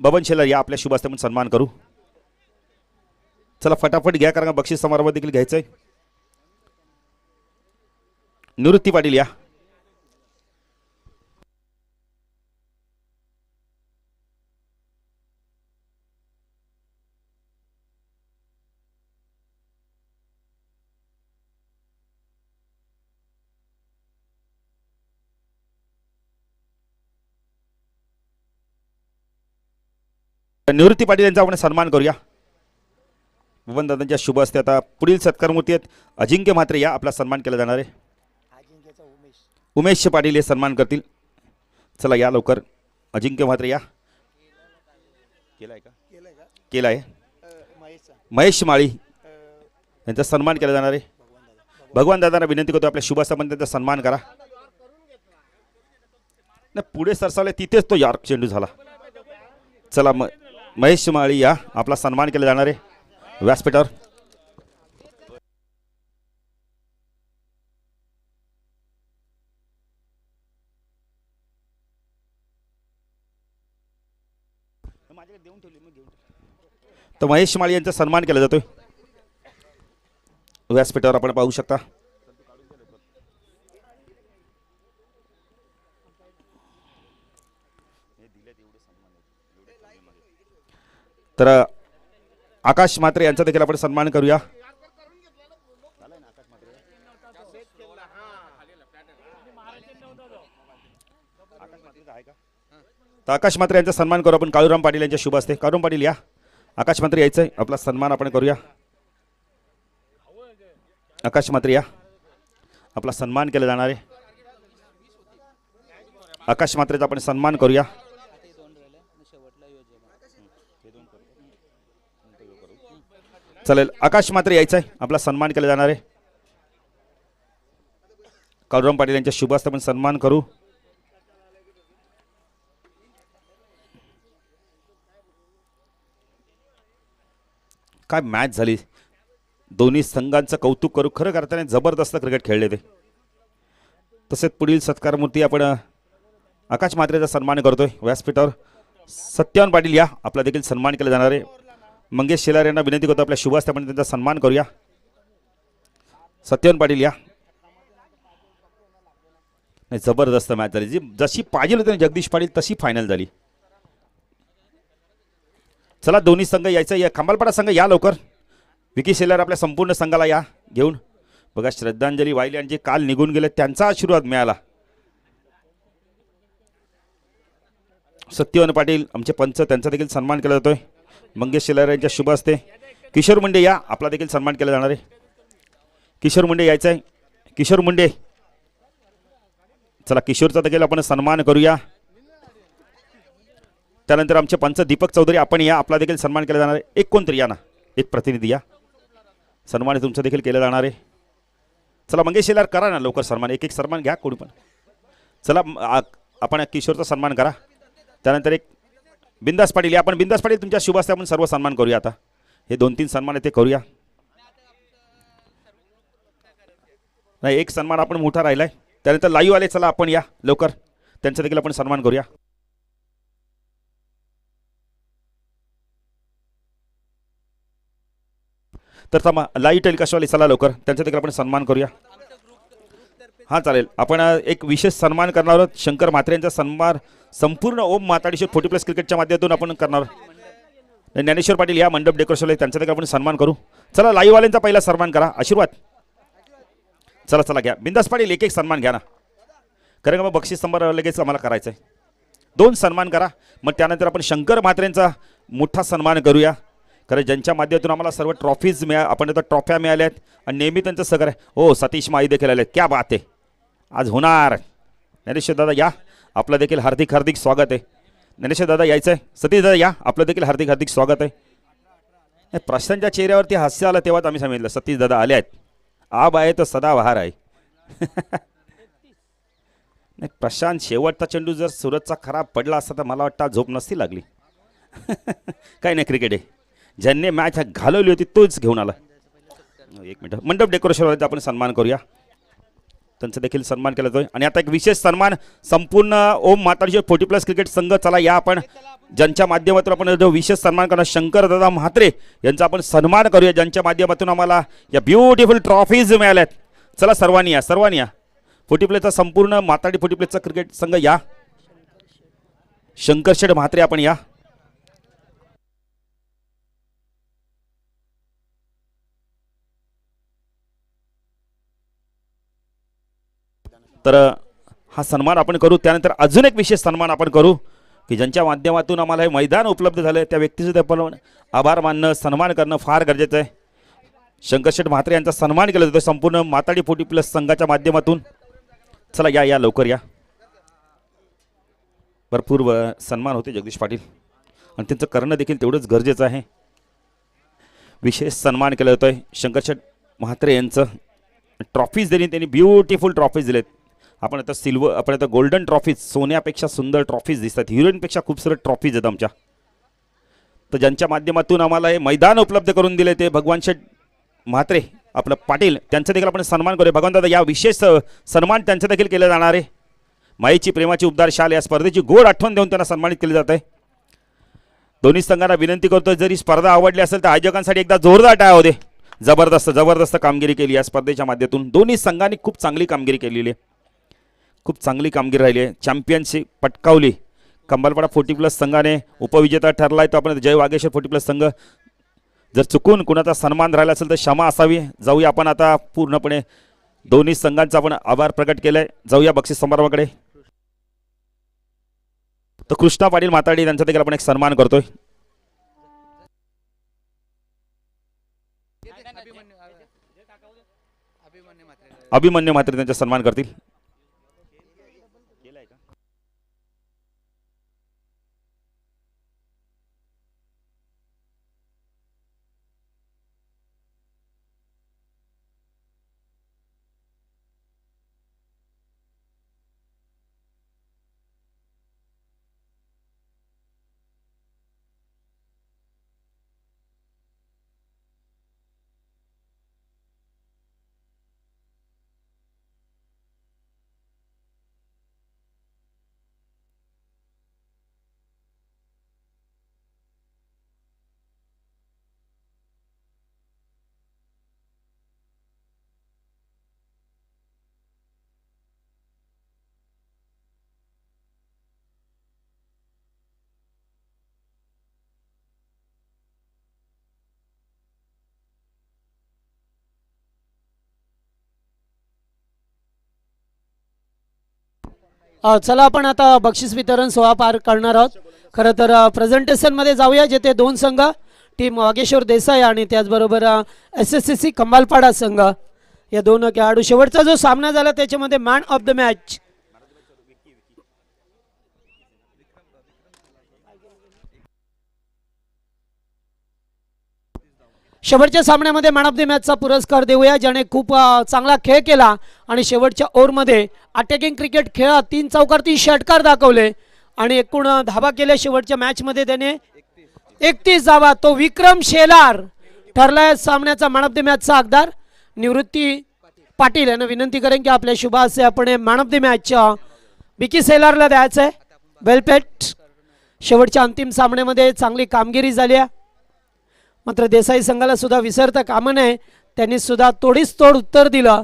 बबन शेलर या आपल्या शुभ सन्मान करू. चला फटाफट घ्या कारण बक्षीस समारंभ देखील घ्यायचंय. निवृत्ती पाटील या. निवृत्ती पाटील यांचा आपण सन्मान करूया. भुवन दादांच्या शुभ हस्ते आता पुढील सत्कारमूर्ती आहेत. अजिंक्य म्हात्रे या आपला सन्मान केला जाणार आहे. उमेश उमेश पाटील हे सन्मान करतील. चला या लवकर. अजिंक्य म्हात्रे या. केलाय का? का केला आहे महेश माळी यांचा सन्मान केला जाणार आहे. भगवान दादांना विनंती करतो आपल्या शुभ पण त्यांचा सन्मान करा. नाही पुढे सरसावले तिथेच तो यार्क चेंडू झाला. चला मग. महेश माळी या. आपला सन्मान केला जाणार आहे. व्यासपीठावर. तर महेश माळी यांचा सन्मान केला जातोय. व्यासपीठावर आपण पाहू शकता. तर आकाश मात्रे यांचा देखील आपण सन्मान करूया. तर आकाश मात्रे यांचा सन्मान करू आपण. काळूराम पाटील यांच्या शुभ असते काळूराम पाटील या. आकाश मात्रे आहे आपला सन्मान आपण करूया. आकाश मात्रे या. आपला सन्मान केला जाणार आहे. आकाश मात्रेचा आपण सन्मान करूया. चालेल. आकाश मात्रे यायचं आहे आपला सन्मान केला जाणार आहे. काळूराम पाटील यांच्या शुभ आपण सन्मान करू. काय मॅच झाली? दोन्ही संघांचं कौतुक करू. खरं करताना जबरदस्त क्रिकेट खेळले ते. तसेच पुढील सत्कारमूर्ती आपण आकाश मात्रेचा सन्मान करतोय. व्यासपीठावर सत्यवन पाटील या. आपला देखील सन्मान केला जाणार आहे. मंगेश शेलार यांना विनंती करतो आपल्या शुभ आपण त्यांचा सन्मान करूया. सत्यवन पाटील या. नाही जबरदस्त मॅच झाली. जी जशी पाहिजे होती जगदीश पाटील तशी फायनल झाली. चला दोन्ही संघ यायचं या खंबालपाडा संघ या लवकर. विकी शेलार आपल्या संपूर्ण संघाला या घेऊन. बघा श्रद्धांजली वाहिली आणि जे काल निघून गेले त्यांचा आशीर्वाद मिळाला. सत्यवन पाटील आमचे पंच त्यांचा देखील सन्मान केला जातोय. मंगेश शिलार यांच्या शुभ असते किशोर मुंडे या आपला देखील सन्मान केला जाणार आहे. किशोर मुंडे यायचं आहे. किशोर मुंडे. चला किशोरचा देखील आपण सन्मान करूया. त्यानंतर आमचे पंच दीपक चौधरी आपण या आपला देखील सन्मान केला जाणार आहे. एक कोणतरी या ना. एक प्रतिनिधी या. सन्मान तुमचं देखील केलं जाणार आहे. चला मंगेश शेलार करा ना लवकर सन्मान. एक एक सन्मान घ्या कोणी पण. चला आपण किशोरचा सन्मान करा. त्यानंतर एक बिंदास पाटील या आपण बिंदास पाटील तुमच्या शुभास्ते आपण सर्व सन्मान करूया आता. हे दोन तीन सन्मान आहे ते करूया. नाही एक सन्मान आपण मोठा राहिलाय. त्यानंतर लाईव्ह आले चला आपण या लवकर. त्यांचा देखील आपण सन्मान करूया. तर थांबा लाईव्ह टेलिकास्टवाले चला लवकर. त्यांचा देखील आपण सन्मान करूया. हां चालेल. आपण एक विशेष सन्मान करणार आहोत. शंकर म्हात्रे यांचा सन्मान संपूर्ण ओम माताडीशी फोर्टी प्लस क्रिकेटच्या माध्यमातून आपण करणार. ज्ञानेश्वर पाटील या मंडप डेकोरेशन त्यांचा देखील आपण सन्मान करू. चला लाईववाल्यांचा पहिला सन्मान करा. आशीर्वाद. चला चला घ्या. बिंदास पाटील एक एक सन्मान घ्या ना. कारण का मग बक्षीस संभार लगेच आम्हाला करायचं आहे दोन सन्मान करा. मग त्यानंतर आपण शंकर म्हात्रेंचा मोठा सन्मान करूया. कारण ज्यांच्या माध्यमातून आम्हाला सर्व ट्रॉफीज मिळा आपण आता ट्रॉफ्या मिळाल्या आहेत आणि नेहमी त्यांचं सगळं हो सतीश माई देखील आले क्या बात आहे. आज होणार. ज्ञानेश्वर दादा या. आपलं देखील हार्दिक हार्दिक स्वागत आहे. ज्ञानेश्वर दादा यायचं आहे सतीश दादा या. आपलं देखील हार्दिक हार्दिक स्वागत आहे. प्रशांतच्या चेहऱ्यावरती हास्य आलं तेव्हाच आम्ही सांगितलं सतीश दादा आले आहेत. आब आहे तर सदाबहार आहे. नाही प्रशांत शेवटचा चेंडू जर सुरतचा खराब पडला असता तर मला वाटतं झोप नसती लागली. काही नाही क्रिकेट आहे. ज्यांनी मॅच घालवली होती तोच घेऊन आला. एक मिनटं. मंडप डेकोरेशनवरती आपण सन्मान करूया. त्यांचा देखील सन्मान केला जातोय. आणि आता एक विशेष सन्मान संपूर्ण ओम माताडीचे फोर्टी प्लस क्रिकेट संघ चला या आपण ज्यांच्या माध्यमातून आपण जो विशेष सन्मान करणार शंकर दादा म्हात्रे यांचा आपण सन्मान करूया. ज्यांच्या माध्यमातून आम्हाला या ब्युटिफुल ट्रॉफीज मिळाल्यात. चला सर्वांनी या सर्वांनी या. फोर्टी प्लेचा संपूर्ण माताडी फोर्टी प्लेचा क्रिकेट संघ या. शंकर शेठ म्हात्रे आपण या. तर हा सन्मान आपण करू. त्यानंतर अजून एक विशेष सन्मान आपण करू की ज्यांच्या माध्यमातून आम्हाला हे मैदान उपलब्ध झालं त्या व्यक्तीचं आपण आभार मानणं सन्मान करणं फार गरजेचं आहे. शंकरशेठ म्हात्रे यांचा सन्मान केला जातो संपूर्ण माताडी फोटी प्लस संघाच्या माध्यमातून. चला या या लवकर या. भरपूर व- सन्मान होते जगदीश पाटील. आणि त्यांचं करणं देखील तेवढंच गरजेचं आहे. विशेष सन्मान केला आहे शंकरशेठ म्हात्रे यांचं. ट्रॉफीज दिली त्यांनी ब्युटिफुल ट्रॉफीज दिलेत. आपण आता सिल्वर आपण आता गोल्डन ट्रॉफीज सोन्यापेक्षा सुंदर ट्रॉफीज दिसतात. हिरोईनपेक्षा खूपसारे ट्रॉफीज आहेत आमच्या. तर ज्यांच्या माध्यमातून आम्हाला हे मैदान उपलब्ध करून दिले ते भगवान शेठ म्हात्रे आपलं पाटील त्यांचा देखील आपण सन्मान करूया. भगवान दादा या विशेष सन्मान त्यांचा देखील केला जाणार आहे. माईची प्रेमाची उबदार शाल या स्पर्धेची गोड आठवण देऊन त्यांना सन्मानित केले जात आहे दोन्ही संघांना विनंती करतो जरी स्पर्धा आवडली असेल तर आयोजकांसाठी एकदा जोरदार टाळा होते जबरदस्त जबरदस्त कामगिरी केली या स्पर्धेच्या माध्यमातून. दोन्ही संघांनी खूप चांगली कामगिरी केलेली आहे. खूप चांगली कामगिरी राहिली आहे. चॅम्पियनशिप पटकावली. कंबलपाडा फोर्टी प्लस संघाने उपविजेता ठरला आहे तो आपण जय वागेश्वर फोर्टी प्लस संघ. जर चुकून कुणाचा सन्मान राहिला असेल तर क्षमा असावी. जाऊया आपण आता पूर्णपणे दोन्ही संघांचा आपण आभार प्रकट केला आहे जाऊया बक्षीस समारंभाकडे. तर कृष्णा पाटील माताडी त्यांचा देखील आपण एक सन्मान करतोय. अभिमन्यू मात्र त्यांचा सन्मान करतील. चला आपण आता बक्षीस वितरण सोहळा पार करणार आहोत. खरं तर प्रेझेंटेशनमध्ये जाऊया जेथे दोन संघ टीम वागेश्वर देसाई आणि त्याचबरोबर S S C C Kambalpada संघ. या दोन खेळाडू शेवटचा जो सामना झाला त्याच्यामध्ये मॅन ऑफ द मॅच शेवटच्या सामन्यामध्ये मॅन ऑफ द मॅचचा पुरस्कार देऊया ज्याने खूप चांगला खेळ केला आणि शेवटच्या ओव्हरमध्ये अटॅकिंग क्रिकेट खेळात तीन चौकार तीन षटकार दाखवले आणि एकूण धाबा केल्या शेवटच्या मॅचमध्ये त्याने एकतीस धावा. तो विक्रम शेलार ठरलाय सामन्याचा मॅन ऑफ द मॅचचा हकदार निवृत्ती पाटील यांना विनंती करेन की आपल्या शुभ आपण मॅन ऑफ द मॅच बिकी सेलारला द्यायचं आहे वेलपेट शेवटच्या अंतिम सामन्यामध्ये चांगली कामगिरी झाली आहे. मात्र देसाई संघाला सुद्धा विसरता कामा नये. त्यांनी सुद्धा तोडीस तोड उत्तर दिलं.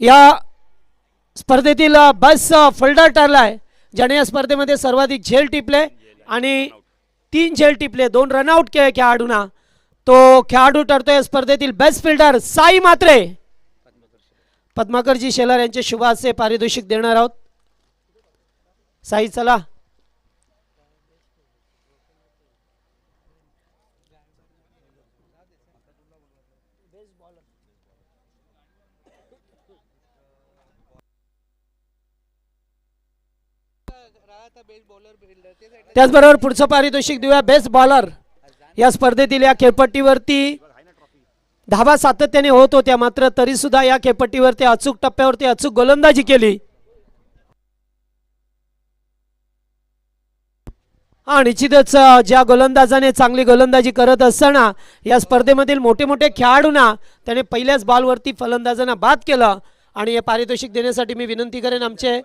या स्पर्धेतील बस फोल्डर ठरलाय ज्याने या स्पर्धेमध्ये सर्वाधिक झेल टिपले आणि तीन झेल टिपले दोन रनआउट केले खेळाडूंना. तो खेळाडू ठरतोय या स्पर्धेतील बेस्ट फिल्डर साई मात्रे. पद्माकरजी शेलार यांचे शुभ असे पारितोषिक देणार आहोत. साई चला. त्याचबरोबर पुढचं पारितोषिक देऊया. बेस्ट बॉलर या स्पर्धेतील या खेळपट्टीवरती धावा सातत्याने होत होत्या. मात्र तरी सुद्धा या खेळपट्टीवरती अचूक टप्प्यावरती अचूक गोलंदाजी केली. हा निश्चितच ज्या गोलंदाजाने चांगली गोलंदाजी करत असताना या स्पर्धेमधील मोठे मोठे खेळाडूंना त्याने पहिल्याच बॉलवरती फलंदाजांना बाद केलं. आणि हे पारितोषिक देण्यासाठी मी विनंती करेन आमचे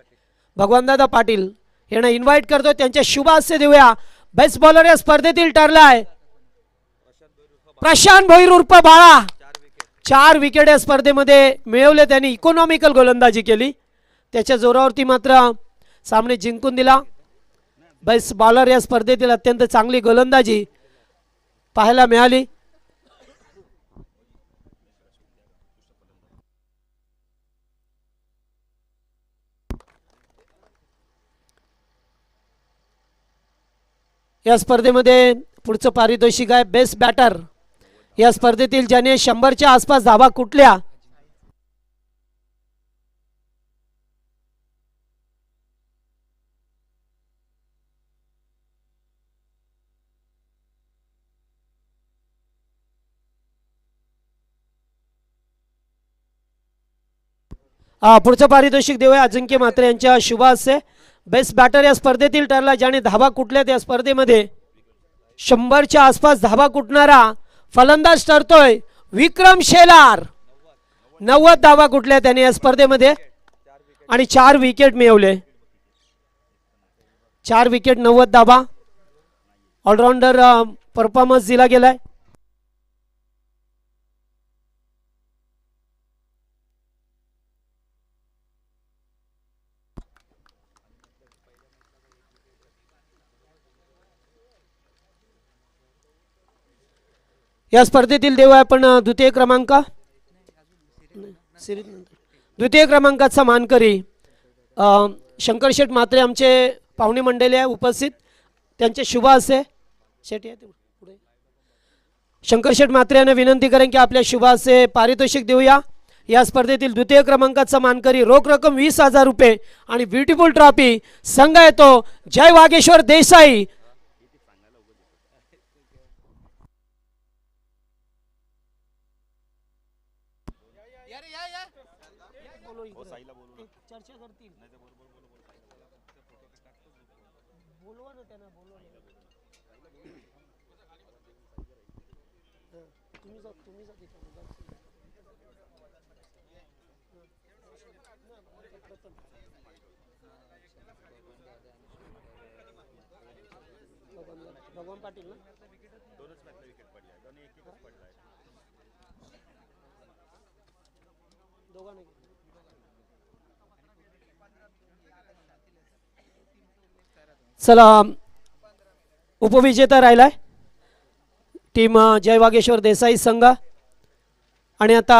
भगवानदादा पाटील. यांना इन्व्हाइट करतो. त्यांच्या शुभास्य देऊया. बेस्ट बॉलर या स्पर्धेतील ठरलाय. प्रशांत भोईर उर्फ बाळा. चार विकेट या स्पर्धेमध्ये मिळवले त्यांनी. इकॉनॉमिकल गोलंदाजी केली. त्याच्या जोरावरती मात्र सामने जिंकून दिला. बेस्ट बॉलर या स्पर्धेतील अत्यंत चांगली गोलंदाजी पाहायला मिळाली. या स्पर्धेमध्ये पुढचं पारितोषिक आहे. बेस्ट बॅटर या स्पर्धेतील ज्याने शंभरच्या आसपास धावा कुठल्या? पुढचं पारितोषिक देऊया. अजिंक्य मात्रे यांच्या शुभ असे बेस्ट बॅटर या स्पर्धेतील ठरला ज्याने धाबा कुठल्यात या स्पर्धेमध्ये शंभरच्या आसपास धाबा कुटणारा फलंदाज ठरतोय विक्रम शेलार. नव्वद धाबा कुठल्या त्याने या स्पर्धेमध्ये? आणि चार विकेट मिळवले. चार विकेट नव्वद धाबा ऑलराऊंडर परफॉर्मन्स दिला गेलाय. या स्पर्धेतील देव आहे आपण द्वितीय क्रमांक? द्वितीय क्रमांकाचा मानकरी शंकर शेठ मात्रे आमचे पाहुणे मंडळी आहे उपस्थित. त्यांचे शुभ असे. शेठ या पुढे. शंकर शेठ मात्रे यांना विनंती करेन की आपल्या शुभ असे पारितोषिक देऊया. या स्पर्धेतील द्वितीय क्रमांकाचा मानकरी रोख रक्कम वीस हजार रुपये आणि ब्युटिफुल ट्रॉफी संघ येतो जय वागेश्वर देसाई चर्चा करतील बोलवा ना त्यांना बोलवा ना. हं, तुम्ही जा तुम्ही जा तिथं, जा. भगवान पाटील ना? दोघांना. घे. चला उपविजेता राहिलाय. टीम जय वागेश्वर देसाई संघ. आणि आता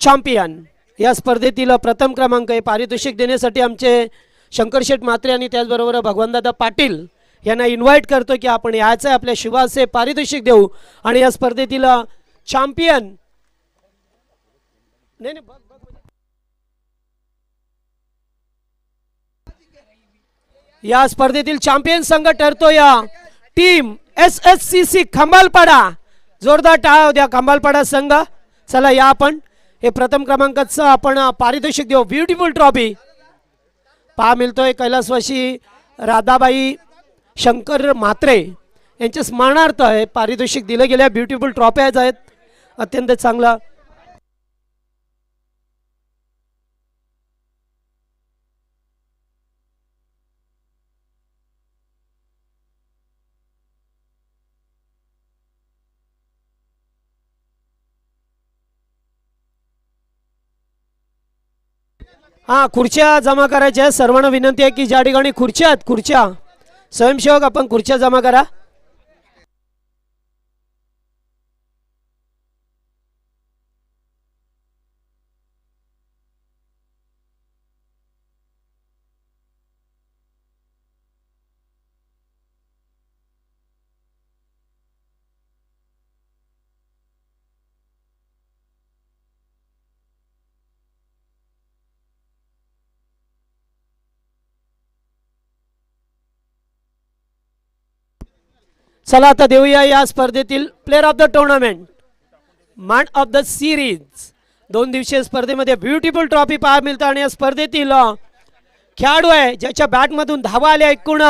चॅम्पियन या स्पर्धेतील प्रथम क्रमांक हे पारितोषिक देण्यासाठी आमचे शंकरशेठ मात्रे आणि त्याचबरोबर भगवानदादा पाटील यांना इन्व्हाइट करतो की आपण यायचं आहे आपल्या शिवाचे पारितोषिक देऊ. आणि या स्पर्धेतील चॅम्पियन नाही नाही या स्पर्धेतील चॅम्पियन संघ ठरतो या. Team S S C C Khambalpada. जोरदार टाळा द्या खंबालपाडा संघ. चला या आपण. हे प्रथम क्रमांकाचं आपण पारितोषिक देऊ. ब्युटिफुल ट्रॉफी पहा मिळतोय कैलासवाशी राधाबाई शंकर म्हात्रे. यांच्या स्मरणार्थ हे पारितोषिक दिलं गेल्या ब्युटिफुल ट्रॉफ्याज आहेत. अत्यंत चांगला. हां खुर्च्या जमा करायच्या आहेत. सर्वांना विनंती आहे की ज्या ठिकाणी खुर्च्या आहेत खुर्च्या. स्वयंसेवक आपण खुर्च्या जमा करा. चला आता देऊया या स्पर्धेतील player of the tournament man of the series दोन दिवसीय स्पर्धेमध्ये ब्युटिफुल ट्रॉफी पाहायला मिळतं आणि या स्पर्धेतील खेळाडू आहे ज्याच्या बॅटमधून धावा आल्या एकूण